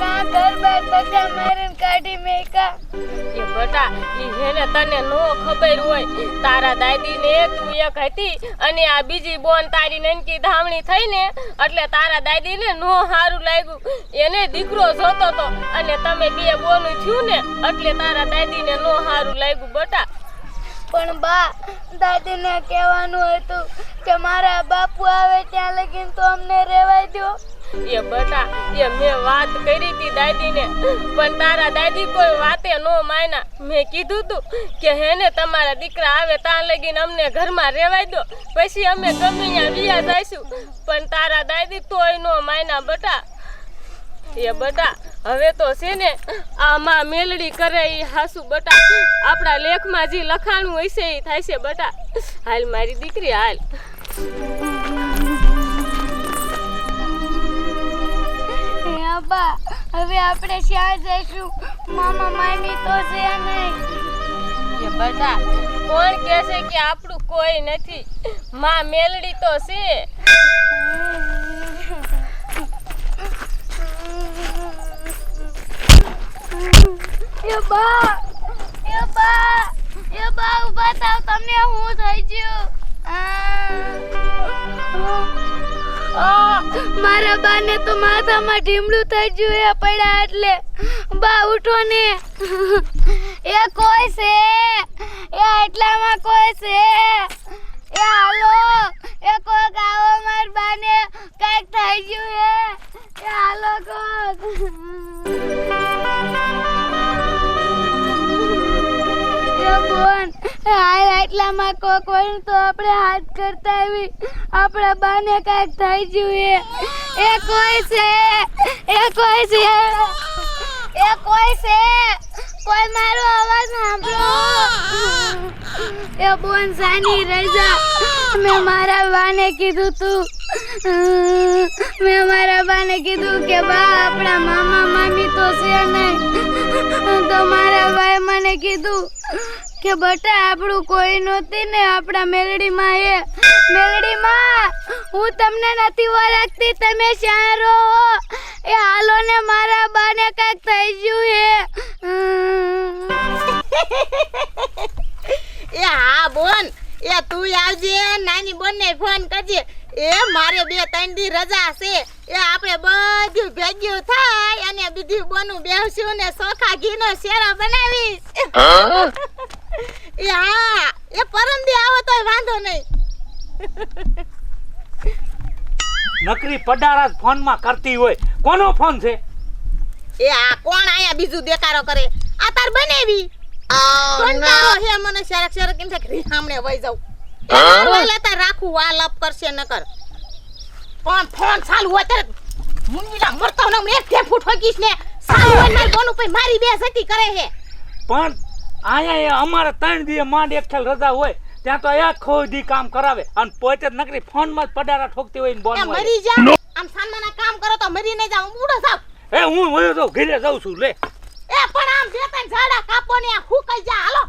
કાં ઘર બધા મારીને કાઢી મેકા એ બટા ઈ હેને તને નો ખબર હોય તારા દાદી ને તું એક હતી અને આ બીજી બોન તારી નનકી ધામણી થઈ ને એટલે તારા દાદી ને નો હારું લાગ્યું. એને દીકરો જોતો તો અને તમે બે બોનું થયું ને એટલે તારા દાદી ને નો હારું લાગ્યું બટા. પણ બા દાદીને કહેવાનું હતું કે મારા બાપુ આવે ત્યાં લગીને તો અમને રહેવાય દો એ બટા, એ મેં વાત કરી હતી દાદીને, પણ તારા દાદી કોઈ વાતે નો માયના. મેં કીધું તું કે હેને તમારા દીકરા આવે ત્યાં લગીને અમને ઘરમાં રહેવાય દો, પછી અમે ગમે ત્યાં વિયા જઈશું. પણ તારા દાદી તોય નો માયના બટા. એ બટા, હવે તો છે ને આમાં મેલડી કરે એ હાસુ બટા. આપણા લેખમાં જે લખાણું હશે એ થાય છે બટા. હાલ મારી દીકરી, હાલ. હે અબ્બા હવે આપણે ક્યાં જઈશું. મામા મામી તો છે નહીં. બધા કોણ કહે છે કે આપણું કોઈ નથી? માં મેલડી તો છે. એ બા એ બા એ બા ઊભા થાવ તમને હું થઈ ગયું? આ. મારા બાને તો માથામાં ઢીમડું થઈ ગયું પડ્યા એટલે. બા, ઉઠો ને. એ કોઈ છે? એ એટલામાં કોઈ છે? એ હાલો. એ કોઈ ગાવો માર બાને. કંઈક થઈ ગયું એ એ હાલો કોક. એ બોન હાલ એટલામાં કોક હોય તો આપણે હાથ કરતા આવી. આપણા બાને કાંઈક થઈ ગયું એ. એ કોઈ છે? એ કોઈ છે? એ કોઈ છે? કોઈ મારો અવાજ સાંભળો. એ બોન સાની રજા મેં મારા બાને કીધું તું. મેં મારા બાને કીધું કે, બા, આપણા મામા મામી તો છે નહીં. તો મારા ભાઈ મને કીધું કે બટા આપણું કોઈ નહોતી ને આપણા મેલડીમાં એ. મેલડીમાં હું તમને નથી ઓળખતી તમે શ્યાં રહો. એ હાલો ને મારા બાને કાંઈક થઈ ગયું હે. એ હા બોન. એ તું આવજે નાની બોનને ફોન કરજે. એ મારે બે ત્રણ દી રજા છે. એ આપણે બધું ભેગ્યું થાય અને બીજી બોનું બેસશું ને સોખા ઘીનો શેરો બનાવીશ. એ હા એ પરમ દી આવો તોય વાંધો નહીં. નકરી પડારા ફોનમાં કરતી હોય. કોનો ફોન છે? એ આ કોણ આયા બીજું દેકારો કરે? આ તાર બનેવી. કંટાળો હે મને શરક શરક એમ થાય કે સામણે વઈ જાઉં. તાર રાખું આ લપ કરશે ન કર પણ ફોન ચાલુ હોય ત્યારે મુંજીના મરતો ને હું એક ફૂટ ઠોકીશ ને. ચાલુ હોય ને મારી બોન ઉપર મારી બે જતી કરે હે. પણ અહીંયા એ અમારે ત્રણ દી માંડ એક ખેલ રજા હોય ત્યાં તો એક ખોદી કામ કરાવે. અને પોતે જ નકરી ફોનમાં જ પડારા ઠોકતી હોય ને બોલ મરી જા. આમ સાનમાના કામ કરો તો મરી નહીં જાવ બુડો સાવ એ હું વયો તો ઘરે જાઉં છું લે. એ પણ આમ બે ત્રણ ઝાડા કાપો ને આ હુકાઈ જા હાલો.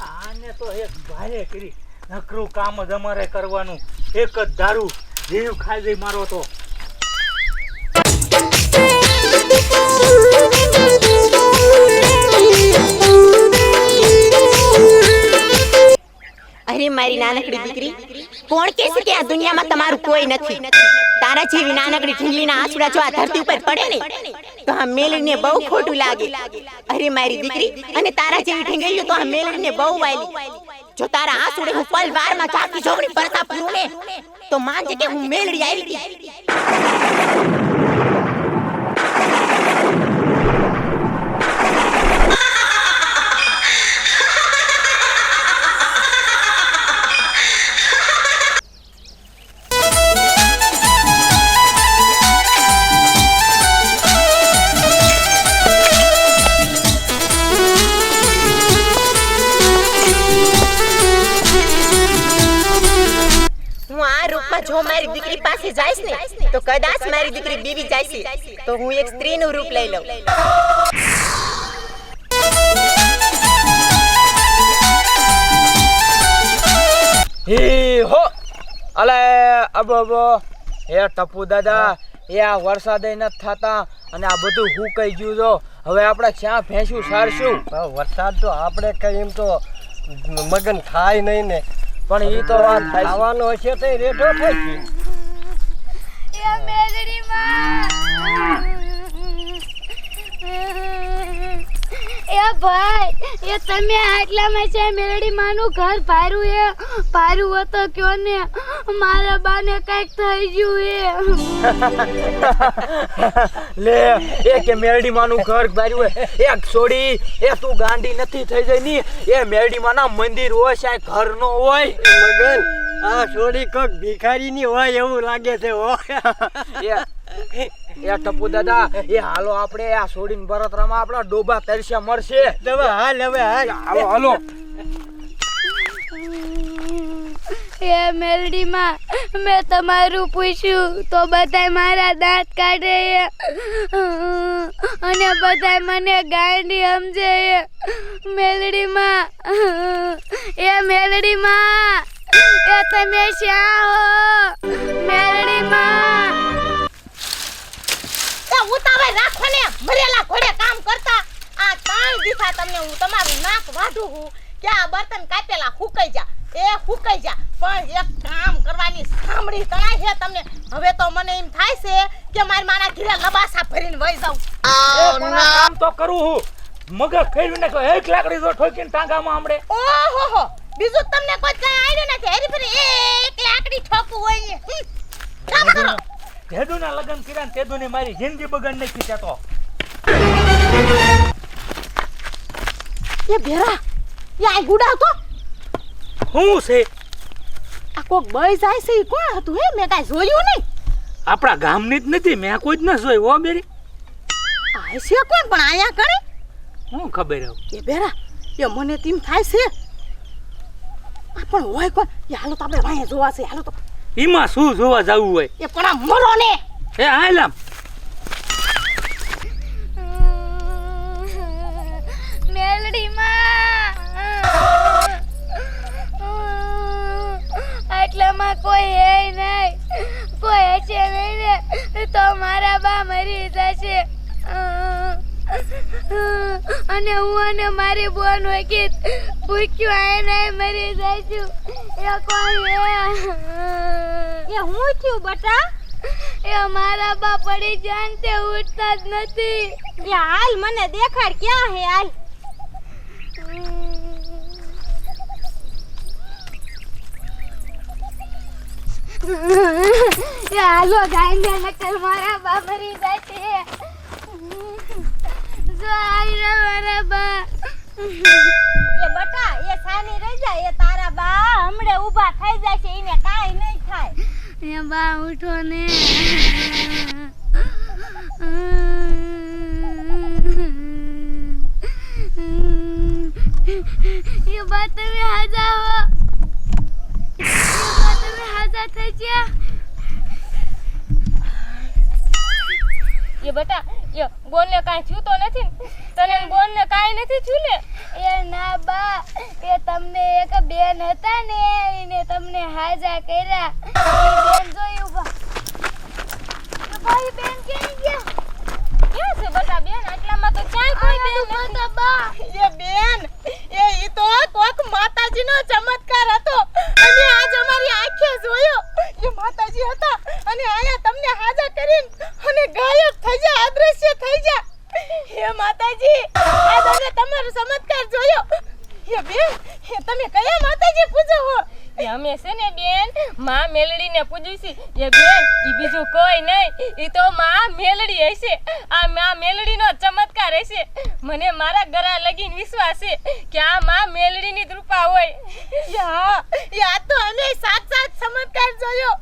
આને તો એક ભારે કરી. નકરું કામ જ અમારે કરવાનું. એક જ દારૂ જીવ ખાઈ જઈ મારો તો. અરે, મારી નાનકડી દીકરી, કોણ કે છે કે આ દુનિયામાં તમારું કોઈ નથી? તારા જેવી નાનકડી ઢીંગલીના આંસુડા જો આ ધરતી ઉપર પડે ને, તો આ મેલડીને બહુ ખોટું લાગે. અરે, મારી દીકરી, અને તારા જેવી ઢીંગલીઓ તો આ મેલડીને બહુ વાયલી. જો તારા આંસુડે હું પલ વારમાં ચાકી જોગણી પરતા પૂરું ને તો માનજે કે હું મેલડી આવી હતી જો મારી દીકરી પાસે જઈશ ને તો કદાચ મારી દીકરી બીવી જાય છે તો હું એક સ્ત્રીનું રૂપ લઈ લઉં. હી હો! અલે અબો અબો. એ ટપુ દાદા એ આ વરસાદ નથી થતા અને આ બધું હું કહી ગયું તો હવે આપણે ક્યાં ભેંસું સારશું? વરસાદ તો આપણે કઈ એમ તો મગન થાય નહીં ને. પણ એ તો વાત ખાવાનો હશે તો રેઠો થાય એ મેલડી એ ભાઈ, એ તમે આટલામાં છે મેલડી માનું ઘર ભારું એ, ભારું હતો કયો ને? મારા બાને કંઈક થઈ ગયું એ લે એ કે મેરડી માનું ઘર ભર્યું હોય એક છોડી એ તું ગાંડી નથી થઈ જાય ની એ મેરડી માના મંદિર હોય છે ઘર નો હોય. મગન આ છોડી કોક ભિખારીની હોય એવું લાગે છે હો. એ એ ટપુ દાદા એ હાલો આપણે આ છોડીને બરતરામાં આપણા ડોબા તરસ્યા મળશે. હવે હાલ હવે હાલ. હાલો હાલો. એ મેલડીમાં મેં તમારું પૂછ્યું, તો બધાય મારા દાંત કાઢે અને બધાય મને ગાંડી સમજે છે. મેલડીમાં, એ મેલડીમાં, એ તમે શ્યા હો? મેલડીમાં. ઉતાવે રાખો ને મરેલા ઘોડે કામ કરતા. આ ત્રણ દીઠા તમને હું તમારું નાક વાઢું હું કે આ બર્તન કાપેલા હુકાઈ જા. એ ફૂકાઈ જા. પણ એક કામ કરવાની સાંભળી તણાય છે તમને. હવે તો મને એમ થાય છે કે મારી માના ઘીરે લબાસા ભરીને વહી જાઉં. કામ તો કરું હું. મગજ ફેરવી નાખો એક લાકડી જો ઠોકીને ટાંગામાં હમણે ઓહો હો. બીજું તમને કોઈ કઈ આઈડિયા નથી. હેરી ફરી એક લાકડી ઠોકવું હોય. કામ કરો. લગન કિરણ કર્યા ને તેદુની મારી જિંદગી બગડ નાખી છે તો. એ ભેરા એ આ ગુડા તો શું છે? આ કોક બઈ જાય છે ઈ કોણ હતું હે? મેં કાંઈ જોયું નહીં. આપણા ગામની જ નથી મેં કોઈ જ ન જોઈ હો બેરી. આ છે કોણ? પણ આયા કરે? હું ખબર હવે એ બેરા એ મને તેમ થાય છે. આ પણ હોય કોણ? એ હાલો તો આપણે વાંહે જોવા છે હાલો તો. એમાં શું જોવા જવું હોય? એ પણ આ મરો ને એ હાલ અને હું અને મારી બોન હોય કે આય ને મરી જઈશું એ કોણ હે એ હું થયું બટા? એ મારા બા પડી જાય ને તે ઉઠતા જ નથી. એ હાલ મને દેખાડ ક્યાં હે હાલ? હાલો ગાંડા નકલ મારા બા મરી જાય છે જો આવી રહ્યા મારા બા એ બટા એ સાની રહી જાય એ તારા બા હમણે ઊભા થઈ જાય છે એને કાઈ નહીં થાય. એ બા ઉઠો ને. એ બા તમે હાજા હો. એ બા તમે હાજા થઈ ગયા. એ બટા એ બોનને કાઈ થયું તો નથી તને ને બોનને કાંઈ નથી થયું ને? એ ના બા એ તમને એક બેન હતા ને એને તમને હાજા કર્યા. બેન જોયું બા ભાઈ બેન ક્યાં ગયા? ક્યાં છે બેટા બેન? આટલામાં તો ક્યાંય કોઈ બેન નથી બા. એ બેન એ ઈ તો કોક માતાજીનો ચમત્કાર હતો. અને આજ અમારી આંખે જોયો. એ માતાજી હતા અને આયા તમને હાજર કરીને અને ગાયબ થઈ જા અદ્રશ્ય થઈ જા. હે માતાજી. આજ તમારો ચમત્કાર જોયો. એ બેન એ તમે કયા માતાજી પૂજો હો? એ અમે છે ને બેન, માં મેલડીને પૂજ્યું છે. એ બેન, ઈ બીજું કોઈ નહીં. ઈ તો માં મેલડી હશે. આ માં મેલડીનો ચમત્કાર હશે. મને મારા ગરા લગીન વિશ્વાસ છે કે આ માં મેલડીની કૃપા હોય. યા યા તો અમે સાક્ષાત ચમત્કાર જોયો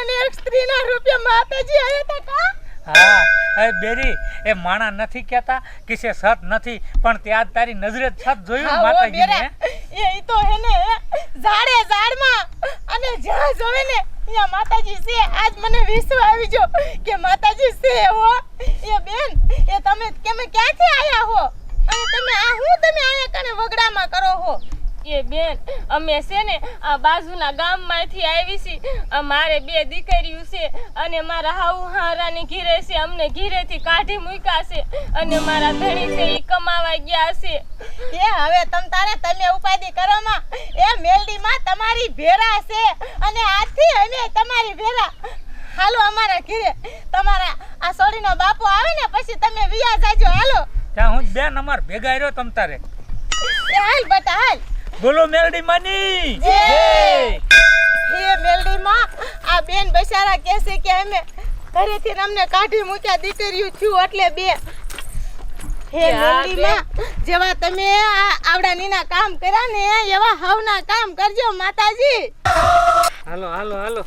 અને એક સ્ત્રીના રૂપે માતાજી આયા હતા કા હા એ બેરી એ માણા નથી કહેતા કે છે સત નથી પણ ત્યાં તારી નજરે જ સત જોયું માતાજી ને એ તો હે ને ઝાડે ઝાડમાં અને જ્યાં જોવે ને ત્યાં માતાજી છે આજ મને વિશ્વાસ આવી ગયો કે માતાજી છે હો. એ બેન એ તમે કેમ ક્યાંથી આયા હો? અને તમે આ હું તમે આયા કને વગડામાં કરો હો? એ બેન અમે છે ને આ બાજુના ગામમાંથી આવી છીએ આ મારે બે દીકરીઓ છે અને મારા હાઉ હારાની ઘીરે છે અમને ઘીરેથી કાઢી મૂક્યા છે અને મારા ધણી છે એ કમાવા ગયા છે. એ હવે તમ તારે તમે ઉપાધિ કરો માં એ મેલડીમાં તમારી ભેરા છે અને આથી અમે તમારી ભેરા. હાલો અમારા ઘીરે તમારા આ સોડીનો બાપો આવે ને પછી તમે વિયા જાજો હાલો. ત્યાં હું બેન અમાર ભેગા રહ્યો તમ તારે. હાલ બટા હાલ. બોલો મેલડી માની. જે હે મેલડી માં આ બેન બસારા કહેશે કે અમે ઘરેથી અમને કાઢી મૂક્યા દીકરીઓ થયું એટલે બે. હે મેલડી માં જેવા તમે આ આવડા નીના કામ કર્યા ને એવા હવના કામ કરજો માતાજી. હાલો હાલો હાલો.